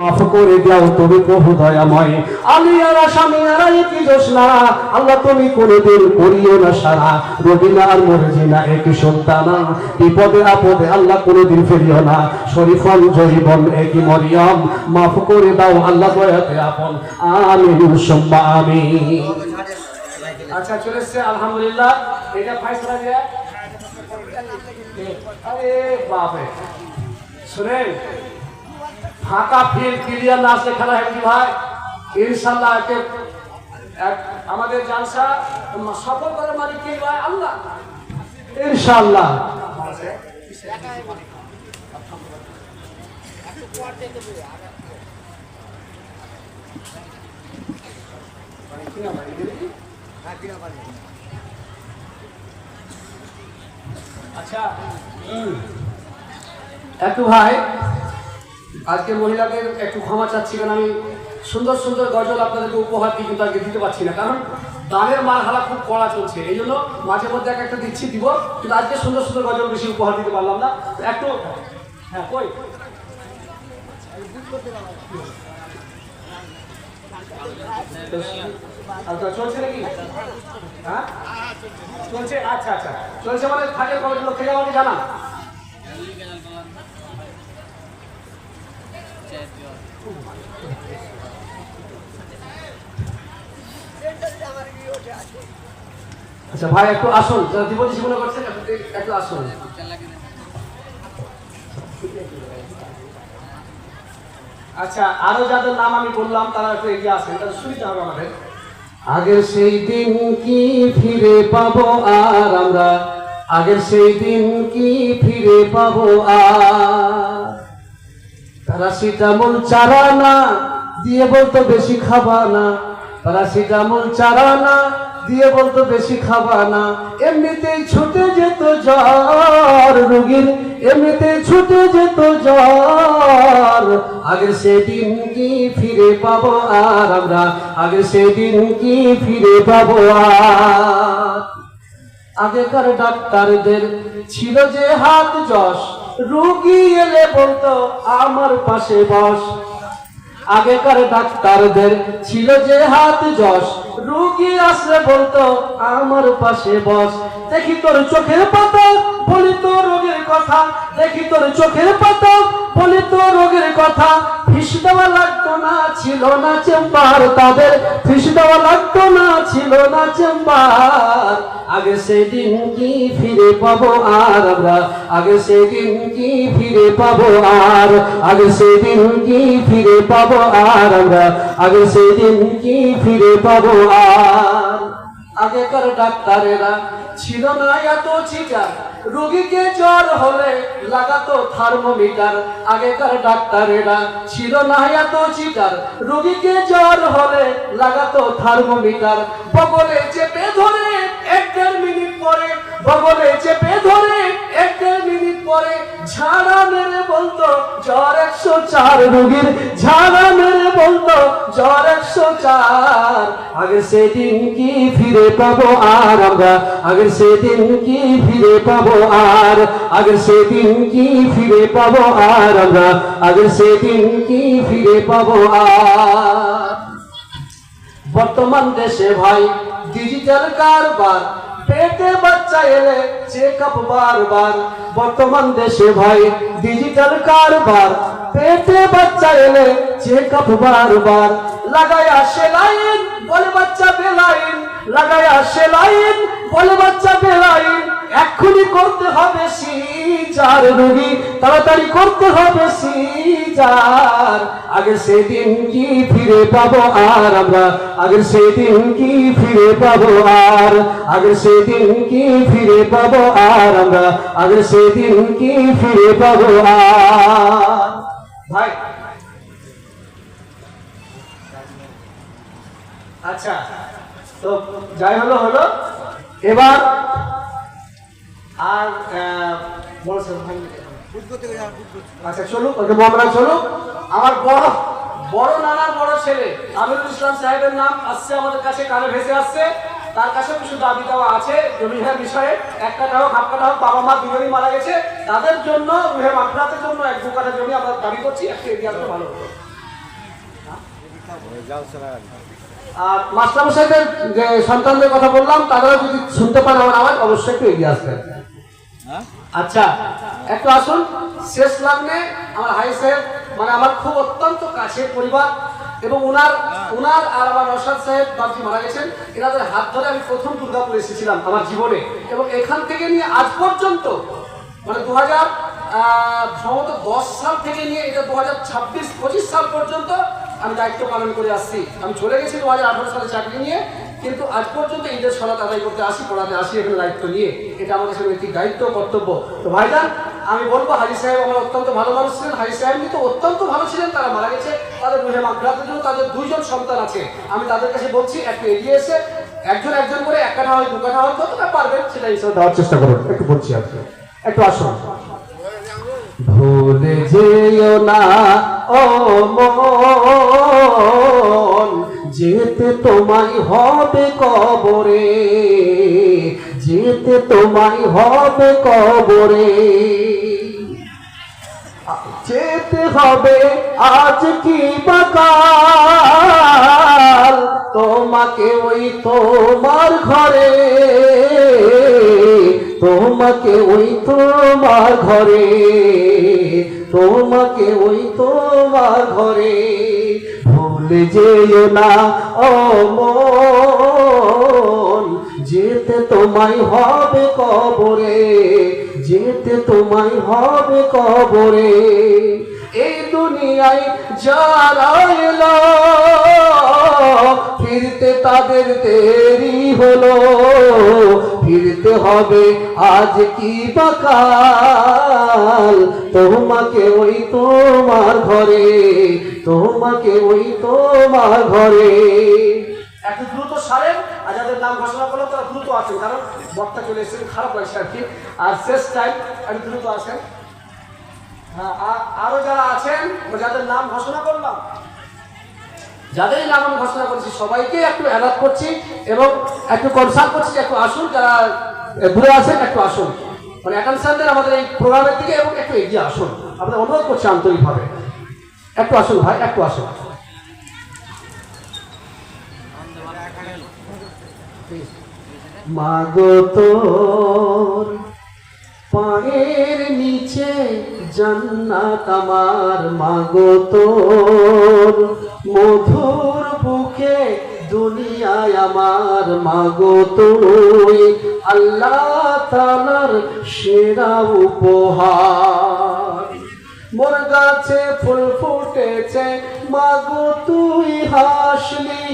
মাফ করে দাও তুমি প্রভু দয়াময়। আমি আর আসামি আর কি দোষ না? আল্লাহ তুমি কোনোদিন করিও না সারা। রবিনা আর মরজিনা একই সন্তানা। বিপদে আপদে আল্লাহ কোনোদিন ফেরিও না। শরীফন জরিবন একই মরিয়ম। মাফ করে দাও আল্লাহ দয়াতে আপন। আমিন, সুম্মা আমিন। আচ্ছা চলে এসছে, আলহামদুলিল্লাহ। এটা ফাইসলা দিয়ে? আরে বাপরে। শুনেন ফাঁকা ফিল্ড ক্লিয়ার না আসলে খেলা কি ভাই? ইনশাল্লাহ একে আমাদের জালসা সফল করার মালিক কে ভাই? আল্লাহ। ইনশাল্লাহ আচ্ছা একটু ভাই আজকে মহিলাদের একটু ক্ষমা চাচ্ছি কারণ আমি। সুন্দর সুন্দর গজল আপনাদেরকে উপহার দিই কিন্তু আজকে দিতে পারছি না, কারণ দানের মার হালা খুব কড়া চলছে। এই জন্য মাঝে মধ্যে এক একটা দিচ্ছি, দিব। কিন্তু আজকে সুন্দর সুন্দর গজল বেশি উপহার দিতে পারলাম না। একটু হ্যাঁ কই? আচ্ছা চলছে নাকি? হ্যাঁ? চলছে? আচ্ছা আচ্ছা। চলছে মানে থাকে কবে লোক থেকে আমাকে জানা আচ্ছা ভাই, একটু আসুন। জীবন করছেন একটু- আসুন। আচ্ছা আরও যাদের নাম আমি বললাম, তারা একটু এগিয়ে আসেন। তাহলে সুবিধা হবে আমাদের। আগের সেই দিন কি ফিরে পাবো আর আমরা? আগের সেই দিন কি ফিরে পাবো আর? প্যারাসিটামল চারা না, দিয়ে বলতো বেশি খাবা না। প্যারাসিটামল চারা না, দিয়ে বলতো বেশি খাবা না। এমনিতেই ছুটে যেত জ্বর রুগীর, এমনিতেই ছুটে যেত জ্বর। আগের সেদিন কি ফিরে পাবো আর আমরা? আগের সেদিন কি ফিরে পাবো আর? আগেকার ডাক্তারদের ছিল যে হাত যশ রুগী এলে বলতো, আমার পাশে বস। আগেকার ডাক্তারদের ছিল যে হাত যশ। রুগী আসলে বলতো, আমার পাশে বস। দেখি তোর চোখের পাতা, বলি তো রোগের কথা। দেখি তোর চোখের পাতা, বলি তো রোগের কথা। দেওয়া লাগতো না, ছিল না চেম্বার। তাদের ফিস দেওয়া লাগতো না, ছিল না চেম্বার। আগে সেদিন কি ফিরে পাবো আর আমরা? আগে সেদিন কি ফিরে পাবো আর? আগে সেদিন কি ফিরে পাবো আর আমরা? আগে সেদিন কি ফিরে পাবো আর? আগেকার ডাক্তারেরা ছিল না এত চিটার। রোগীকে জ্বর হলে লাগাতো থার্মোমিটার। আগেকার ডাক্তারেরা ছিল না এত চিটার। রোগীকে জ্বর হলে লাগাতো থার্মোমিটার। বগলে চেপে ধরে, এক দেড় মিনিট পরে বগলে চেপে ধরে পরে ঝাড়া মেরে বলতো, জ্বর একশো চার রোগীর ঝাড়া মেরে বলতো, জ্বর একশো চার। আগে সেদিন কি ফিরে পাবো আর আমরা? আগের সেদিন কি ফিরে পাবো আর? আগের সেদিন কি ফিরে পাবো আর আমরা? আগের সেদিন কি ফিরে পাবো আর? বর্তমান দেশে ভাই ডিজিটাল কারবার পেটে বাচ্চা এলে চেক আপ বারবার, বর্তমান দেশে ভাই ডিজিটাল কারবার। পেটে বাচ্চা এলে চেক আপ বারবার, লাগায় আসে লাইন, বলে বাচ্চা বেলাইন, লাগায় আসে লাইন, বলে বাচ্চা বেলাইন। এক্ষুনি করতে হবে সিজার রুগী, তাড়াতাড়ি করতে হবে সিজার। আগে সেদিন কি ফিরে পাবো আর আমরা? আগের সেদিন কি ফিরে পাবো আর? আগের সেদিন কি ফিরে পাবো আর আমরা? আগের সেদিন কি ফিরে পাবো আর? ভাই। আচ্ছা তো যাই হলো হলো। এবার আর আচ্ছা চলুক ওকে মামলা চলুক আমার বড় বড় নানার বড় ছেলে আমিরুল ইসলাম সাহেবের নাম আসছে আমাদের কাছে, কানে ভেসে আসছে। তার কাছে কিছু দাবি দেওয়া আছে হ্যাঁ বিষয়ে। এক কাটা হোক হাফ কাটা হোক বাবা মা দুজনেই মারা গেছে। তাদের জন্য রুহে মাফরাতের জন্য এক দু কাঠা জমি আমরা দাবি করছি, একটু এগিয়ে আসলে ভালো হতো। আর মাস্টারমশাইদের যে সন্তানদের কথা বললাম তারা যদি শুনতে পান আমার অবশ্যই একটু এগিয়ে আসবেন। আচ্ছা একটু আসুন। শেষ লগ্নে আমার হাই সাহেব মানে আমার খুব অত্যন্ত কাছের পরিবার এবং উনার উনার আর আমার নসাদ সাহেব বাবজি মারা গেছেন। এনাদের হাত ধরে আমি প্রথম দুর্গাপুর এসেছিলাম আমার জীবনে। এবং এখান থেকে নিয়ে আজ পর্যন্ত মানে দু হাজার সম্ভবত দশ সাল থেকে নিয়ে এটা দু হাজার ছাব্বিশ পঁচিশ সাল পর্যন্ত আমি দায়িত্ব পালন করে আসছি। আমি চলে গেছি দু হাজার আঠারো সালে চাকরি নিয়ে। কিন্তু আজ পর্যন্ত ঈদের সলাত আদায় করতে আসি, পড়াতে আসি, এখানে দায়িত্ব নিয়ে। এটা আমাদের সাথে একটি দায়িত্ব, কর্তব্য। তো ভাইজান, আমি বলব, হাজি সাহেব আমার অত্যন্ত ভালো মানুষ ছিলেন। হাজি সাহেব কিন্তু অত্যন্ত ভালো ছিলেন, তারা মারা গেছে। তাদের রুহে মাগরাতের জন্য তাদের দুইজন সন্তান আছে। আমি তাদের কাছে বলছি, একটু এগিয়ে এসে একজন একজন করে এক কাঠা হয়, দু কাঠা হয়, কতটা পারবেন সেটা হিসেবে দেওয়ার চেষ্টা করুন। একটু বলছি আজকে একটু আসুন। ভুলে যেও না, ও যেতে তোমায় হবে কবরে, যেতে তোমায় হবে কবরে। যেতে হবে আজ কি বাকাল তোমাকে ওই তোমার ঘরে, তোমাকে ওই তোমার ঘরে, তোমাকে ওই তোমার ঘরে। ভুলে যেও না, ও মন। যেতে তোমায় হবে কবরে, যেতে তোমায় হবে কবরে। এই দুনিয়ায় যারা এলো, ফিরতে তাদের দেরি হলো। ফিরতে হবে। আজ কি বাকাল তোমাকে ওই তোমার ঘরে, তোমাকে ওই তোমার ঘরে। একটু দ্রুত সারেন, আর যাদের নাম ঘোষণা করল তারা দ্রুত আসেন কারণ বক্তা চলে এসেছেন, খারাপ লাগছে আর কি। আর শেষ টাইম একটু দ্রুত আসেন হ্যাঁ আর আরও যারা আছেন, যাদের নাম ঘোষণা করলাম নাম আমি ঘোষণা করছি, সবাইকে একটু অ্যালার্ট করছি এবং একটু কনসাল্ট করছি একটু আসুন, যারা ঘুরে আসেন একটু আসুন। মানে অ্যাটেনশনদের আমাদের এই প্রোগ্রামের দিকে এবং একটু এগিয়ে আসুন। আপনাদের অনুরোধ করছি আন্তরিকভাবে। একটু আসুন ভাই, একটু আসুন। মাগো পায়ের নিচে জান্নাত আমার, মাগো তোর মধুর বুকে দুনিয়ায় আমার মাগো তুই আল্লাহ তালার সেরা উপহার। মোর গাছে ফুল ফুটেছে, মাগো তুই হাসলি।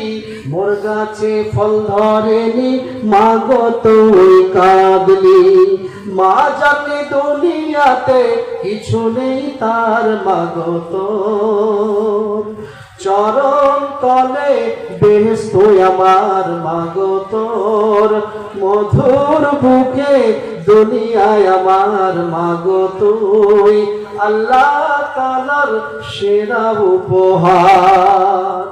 মোর গাছে ফল ধরেনি, মাগো তুই কাঁদলি। মা জানে দুনিয়াতে কিছু নেই তার মাগো তোর। চরণ তলে বেহেস্ত আমার মাগো তোর। মধুর বুকে দুনিয়ায় আমার মাগো তুই। আল্লাহ তালার সেরা উপহার।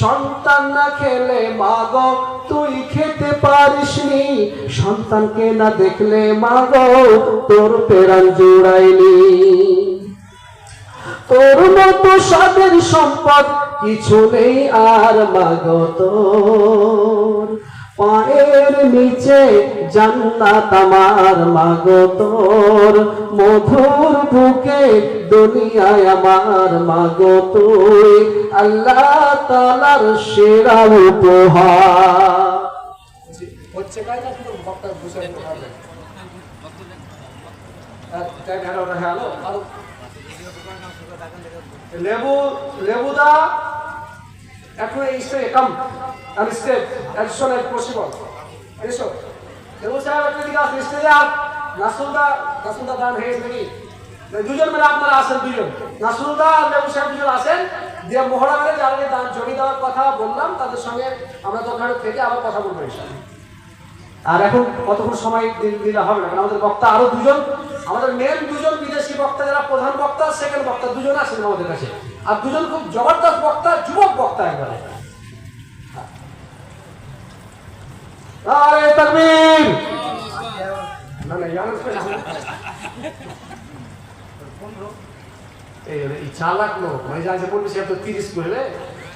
সন্তান না খেলে মাগো তুই খেতে পারিসনি। সন্তানকে না দেখলে মাগো তোর পেরান জোড়াইনি তোর মতো সাদের সম্পদ কিছু নেই আর মাগো তোর। পায়ের নিচে জান্নাত আমার মাগো তোর। মধুর বুকে দুনিয়ায় আমার মাগো তুই। আল্লাহ তালার সেরা উপহার। হচ্ছে লেবু, লেবুদা। এখন অ্যাডিশন এট পসিবল এসো। লেবু সাহেব, একটা দিকে আসেন স্টেজে আর দান নাকি? দুজন মিলে আপনারা আসেন দুজন নাসুলদা আর লেবু সাহেব দুজন আসেন। দিয়ে মহড়া মেলে যারা দান জমি দেওয়ার কথা বললাম, তাদের সঙ্গে আমরা দোকানে থেকে আবার কথা বলব আর এখন কতক্ষণ সময় দিলে হবে না? আমাদের বক্তা আরও দুজন, আমাদের মেন দুজন বিদেশি বক্তা, যারা প্রধান বক্তা সেকেন্ড বক্তা, দুজন আছেন আমাদের কাছে। আর দুজন খুব জবরদস্ত বক্তা, যুবক বক্তা একবারে। আরে না না ইয়ার এই চালাক লোক মানে যা যে সে তো তিরিশ করবে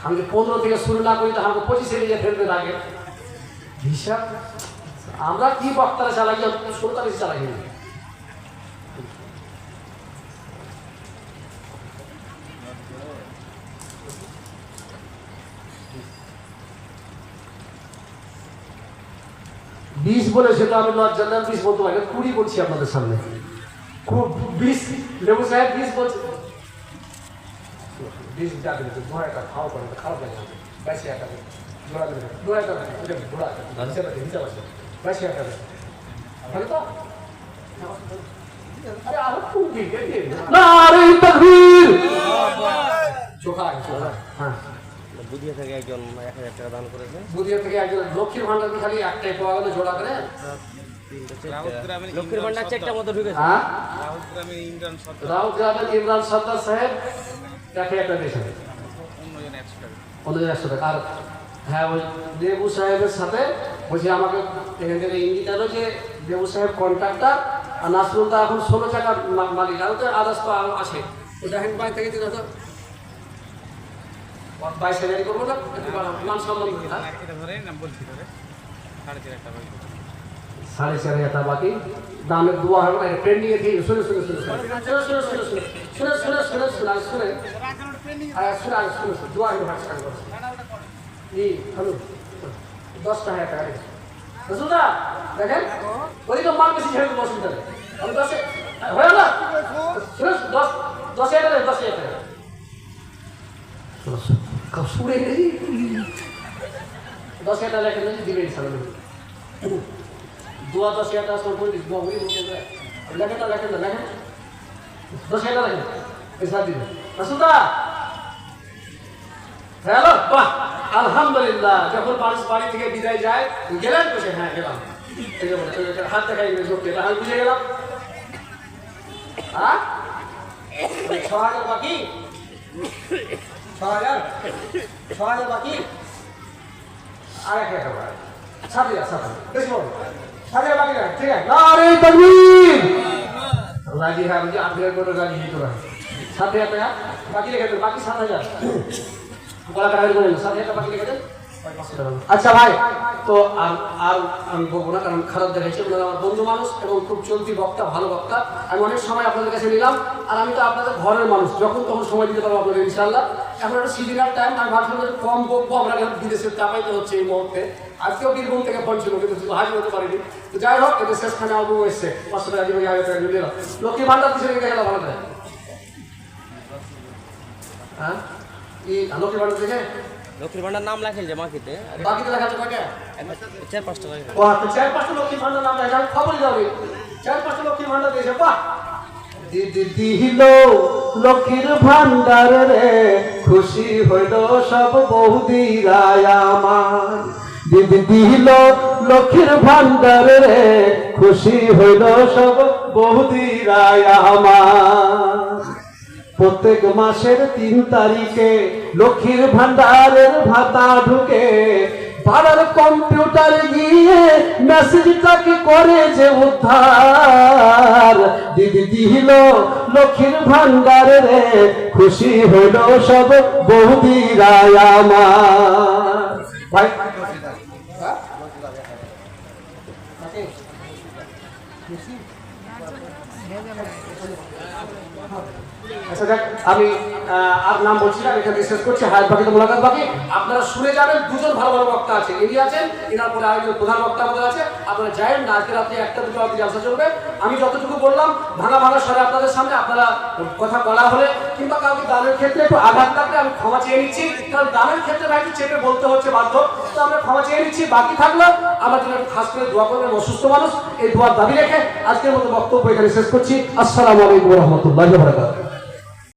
আমি যদি পনেরো থেকে শুরু না করি তো আমাকে পঁচিশে নিয়ে ফেলতে লাগে হিসাব? আমরা কি বক্তারা চালাই তারিখ চালাই না বিশ বলে সেটা আমি লজ্জা না বিশ বলতে পারি কুড়ি বলছি আপনাদের সামনে কু- বিশ লেবু সাহেব বিশ বলছে বিশ যাবে ঘোড়া একটা খাওয়া খারাপ লাগে আমাকে। বাইশে একটা। ঘোড়া দেবে ঘোড়া দেবে, ঘোড়া হিসাব আছে, হিসাব আছে। দেবে। ভালো তো? আরে আরও কোন দিকে দিয়ে? নারে তাকবীর! চোখা আগে, চোখা। হ্যাঁ বুধিয়া থেকে একজন এক হাজার টাকা দান করেছে বুধিয়া থেকে একজন লক্ষ্মীর ভান্ডার খালি একটাই পাওয়া গেল জোড়া করে লক্ষ্মীর ভান্ডার চেকটা মতো ঢুকেছে হ্যাঁ গ্রামের ইমরান সরকার রাও গ্রামের ইমরান সর্দার সাহেব তাকে একটা দিয়েছেন অন্যজন একশো টাকা ওদের একশো টাকা আর হ্যাঁ ওই দেবু সাহেবের সাথে বলছি আমাকে এখান থেকে ইঙ্গিত আলো যে দেবু সাহেব কন্ট্রাক্টর আর নাসরুল দা এখন ষোলো টাকার মালিক আর তো আদার্স তো আছে ওটা হ্যান্ড বাইক থেকে দিন তো বাইশ হাজারই করব না। মান সম্মান হ্যাঁ? সাড়ে চার হাজার টাকা বাকি দামের দোয়া হবে না দিয়ে শুনে শুনে শুনে শুনে শুনে শুনে শুনে শুনে শুনে শুনে শুনে শুনে আর শুনে আর শুনে শুনে দোয়া হবে ই হ্যালো দশটা হাজার টাকা দিচ্ছি রসুলদা দেখেন ওই তো মাল বেশি ছেড়ে দেবো অসুবিধা নেই আমি দশে হয়ে গেল শুনে দশ দশ হাজার টাকা দশ হাজার টাকা শুনে দশ হাজার টাকা লেখা দিবেন সামনে দোয়া দশ হাজার টাকা করে দিস দোয়া বলি লেখেন না লেখেন না লেখেন দশ হাজার টাকা লেখেন পয়সা দিবেন রাসুলদা হ্যালো বাহ আলহামদুলিল্লাহ, যখন মানুষ বাড়ি থেকে বিদায় যায় গেলেন বসে হ্যাঁ গেলাম। হাত দেখাই সত্যি এটা আমি বুঝে গেলাম। হ্যাঁ ছ হাজার বাকি? ছ হাজার? ছ হাজার বাকি? আর এক হাজার সাত হাজার সাত হাজার। সাত হাজার বাকি ঠিক আছে। নারে তকবীর! রাজি হ্যাঁ বুঝি আট রাজি। বাকি সাত হাজার। গলা কাটাকাটি করে আচ্ছা ভাই। তো আর আর আমি বলব না কারণ খারাপ দেখাচ্ছে ওনারা আমার বন্ধু মানুষ এবং খুব চলতি বক্তা ভালো বক্তা। আমি অনেক সময় আপনাদের কাছে নিলাম আর আমি তো আপনাদের ঘরের মানুষ। যখন তখন সময় দিতে পারব আপনাদের ইনশাল্লাহ এখন একটা সিজনাল টাইম আমি ভাবছিলাম যে কম বকবো আমরা কেন বিদেশে চাপাইতে হচ্ছে এই মুহূর্তে? আজকেও বীরভূম থেকে ফোন ছিল কিন্তু শুধু হাজির হতে পারিনি। তো যাই হোক এটা শেষখানে আবু এসছে। পাঁচশো টাকা নিলাম লক্ষ্মী ভান্ডার পিছনে ভালো হ্যাঁ? ভান্ডার লক্ষ্মীর ভান্ডার নাম লেখেন যে দেখাতে পারে চার পাঁচটা লাগে বাহ তো চার পাঁচটা লক্ষ্মী ভান্ডার নাম দেখা খবরই যাবে চার পাঁচটা লক্ষ্মী ভান্ডার দিয়েছে বাহ! দিল লক্ষ্মীর ভান্ডার রে খুশি হইল সব বহুদিরায় আমার। দিদি দিল লক্ষ্মীর ভান্ডার রে খুশি হইল সব বহুদিরায় আমার। প্রত্যেক মাসের তিন তারিখে লক্ষ্মীর ভান্ডারের ভাতা ঢুকে পাড়ার কম্পিউটার গিয়ে মেসেজটাকে করে যে উদ্ধার। দিদি দিল লক্ষ্মীর ভান্ডারে রে খুশি হইল সব বহুদিরায় আমার। ভাই দেখ আমি আর নাম বলছি না, আমি এখানে শেষ করছি। হায়াত বাকি তো মোলাকাত বাকি। আপনারা শুনে যাবেন, দুজন ভালো ভালো বক্তা আছে। ইনি আছেন, এনার পরে আরেকজন প্রধান বক্তা আমাদের আছে। আপনারা যাবেন না আজকে রাত্রে একটা দুটো অব্দি জালসা চলবে। আমি যতটুকু বললাম, ভাঙা ভাঙা স্বরে আপনাদের সামনে, আপনারা কথা বলা হলে কিংবা কাউকে দানের ক্ষেত্রে একটু আঘাত লাগলে আমি ক্ষমা চেয়ে নিচ্ছি। কারণ দানের ক্ষেত্রে ভাই চেপে বলতে হচ্ছে বাধ্য। তো আমরা ক্ষমা চেয়ে নিচ্ছি, বাকি থাকল আমার জন্য খাস করে দোয়া করবেন, অসুস্থ মানুষ। এই দোয়ার দাবি রেখে আজকের মতো বক্তব্য এখানে শেষ করছি। আসসালামু আলাইকুম রহমতুল্লাহ বারাকাতুহু।